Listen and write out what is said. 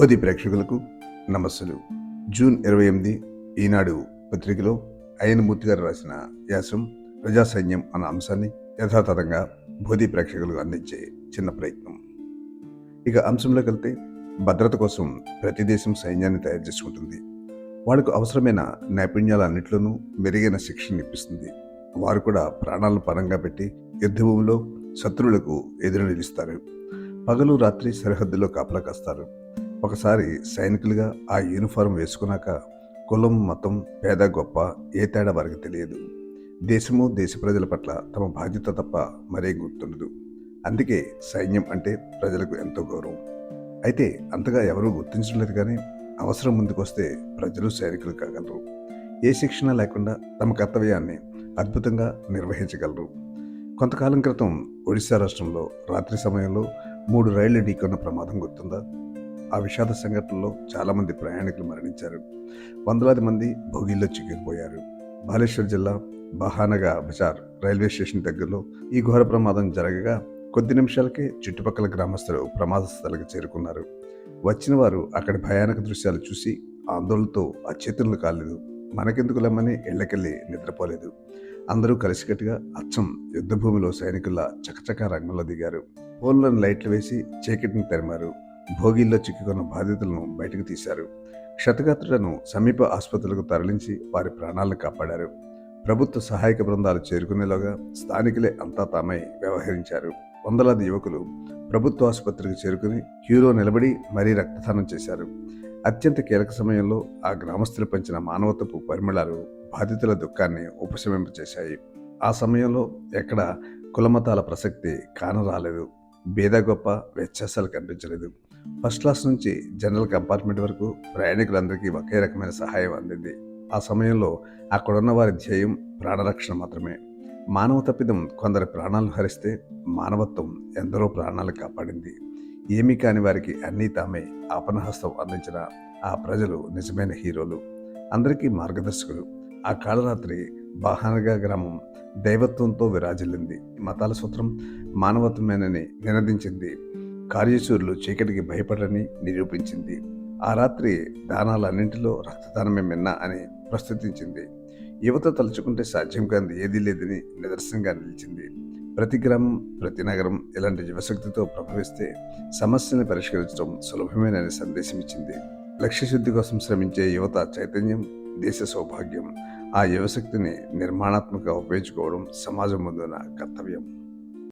బోధి ప్రేక్షకులకు నమస్సులు. జూన్ ఇరవై ఎనిమిది ఈనాడు పత్రికలో అయ్యనమూర్తి గారు రాసిన వ్యాసం ప్రజా సైన్యం అన్న అంశాన్ని యథాతథంగా బోధి ప్రేక్షకులకు అందించే చిన్న ప్రయత్నం. ఇక అంశంలోకి వెళ్తే భద్రత కోసం ప్రతి దేశం సైన్యాన్ని తయారు చేసుకుంటుంది. వాళ్ళకు అవసరమైన నైపుణ్యాలన్నింటిలోనూ మెరుగైన శిక్షణ ఇప్పిస్తుంది. వారు కూడా ప్రాణాలను పరంగా పెట్టి యుద్ధభూమిలో శత్రువులకు ఎదురు నిలుస్తారు. పగలు రాత్రి సరిహద్దులో కాపలా కాస్తారు. ఒకసారి సైనికులుగా ఆ యూనిఫారం వేసుకున్నాక కులం మతం పేద గొప్ప ఏ తేడా వారికి తెలియదు. దేశము దేశ ప్రజల పట్ల తమ బాధ్యత తప్ప మరే గుర్తుండదు. అందుకే సైన్యం అంటే ప్రజలకు ఎంతో గౌరవం. అయితే అంతగా ఎవరూ గుర్తించలేదు కానీ అవసరం ముందుకొస్తే ప్రజలు సైనికులు కాగలరు. ఏ శిక్షణ లేకుండా తమ కర్తవ్యాన్ని అద్భుతంగా నిర్వహించగలరు. కొంతకాలం క్రితం ఒడిశా రాష్ట్రంలో రాత్రి సమయంలో మూడు రైళ్ళు ఢీకొన్న ప్రమాదం గుర్తుందా? ఆ విషాద సంఘటనలో చాలామంది ప్రయాణికులు మరణించారు. వందలాది మంది భోగిల్లో చిక్కుకుపోయారు బాలేశ్వర్ జిల్లా బహానగా బజార్ రైల్వే స్టేషన్ దగ్గరలో ఈ ఘోర ప్రమాదం జరగగా కొద్ది నిమిషాలకే చుట్టుపక్కల గ్రామస్తులు ప్రమాద స్థలికి చేరుకున్నారు. వచ్చిన వారు అక్కడి భయానక దృశ్యాలు చూసి ఆందోళనతో అచేతనులు కాలేదు. మనకెందుకు లమ్మని ఇళ్ళకెళ్ళి నిద్రపోలేదు. అందరూ కలిసికట్టుగా అచ్చం యుద్ధభూమిలో సైనికుల చకచకా రంగంలో దిగారు. ఫోన్లను లైట్లు వేసి చీకటిని తరిమారు. భోగిల్లో చిక్కుకున్న బాధితులను బయటకు తీశారు. క్షతగాత్రులను సమీప ఆసుపత్రులకు తరలించి వారి ప్రాణాలను కాపాడారు. ప్రభుత్వ సహాయక బృందాలు చేరుకునేలోగా స్థానికులే అంతా తామై వ్యవహరించారు. వందలాది యువకులు ప్రభుత్వ ఆసుపత్రికి చేరుకుని క్యూలో నిలబడి మరీ రక్తదానం చేశారు. అత్యంత కీలక సమయంలో ఆ గ్రామస్తులు పంచిన మానవతపు పరిమళాలు బాధితుల దుఃఖాన్ని ఉపశమింపచేశాయి ఆ సమయంలో ఎక్కడ కులమతాల ప్రసక్తి కానరాలేదు. బేద గొప్ప వ్యత్యాసాలు కనిపించలేదు. ఫస్ట్ క్లాస్ నుంచి జనరల్ కంపార్ట్మెంట్ వరకు ప్రయాణికులందరికీ ఒకే రకమైన సహాయం అందింది. ఆ సమయంలో అక్కడున్న వారి ధ్యేయం ప్రాణరక్షణ మాత్రమే. మానవ తప్పిదం కొందరి ప్రాణాలు హరిస్తే మానవత్వం ఎందరో ప్రాణాలు కాపాడింది. ఏమీ కాని వారికి అన్నీ తామే ఆపనహస్తం అందించిన ఆ ప్రజలు నిజమైన హీరోలు. అందరికీ మార్గదర్శకులు. ఆ కాళరాత్రి బాహానగా గ్రామం దైవత్వంతో విరాజిల్లింది. మతాల సూత్రం మానవత్వమేనని నినదించింది. కార్యచూరులు చీకటికి భయపడని నిరూపించింది. ఆ రాత్రి దానాలన్నింటిలో రక్తదానమే మిన్న అని ప్రస్తుతించింది యువత తలుచుకుంటే సాధ్యం కాని ఏదీ లేదని నిదర్శనంగా నిలిచింది. ప్రతి గ్రామం ప్రతి నగరం ఇలాంటి యువశక్తితో ప్రభవిస్తే సమస్యని పరిష్కరించడం సులభమేనని సందేశం ఇచ్చింది లక్ష్యశుద్ధి కోసం శ్రమించే యువత చైతన్యం దేశ సౌభాగ్యం ఆ యువశక్తిని నిర్మాణాత్మకంగా ఉపయోగించుకోవడం సమాజం ముందున కర్తవ్యం.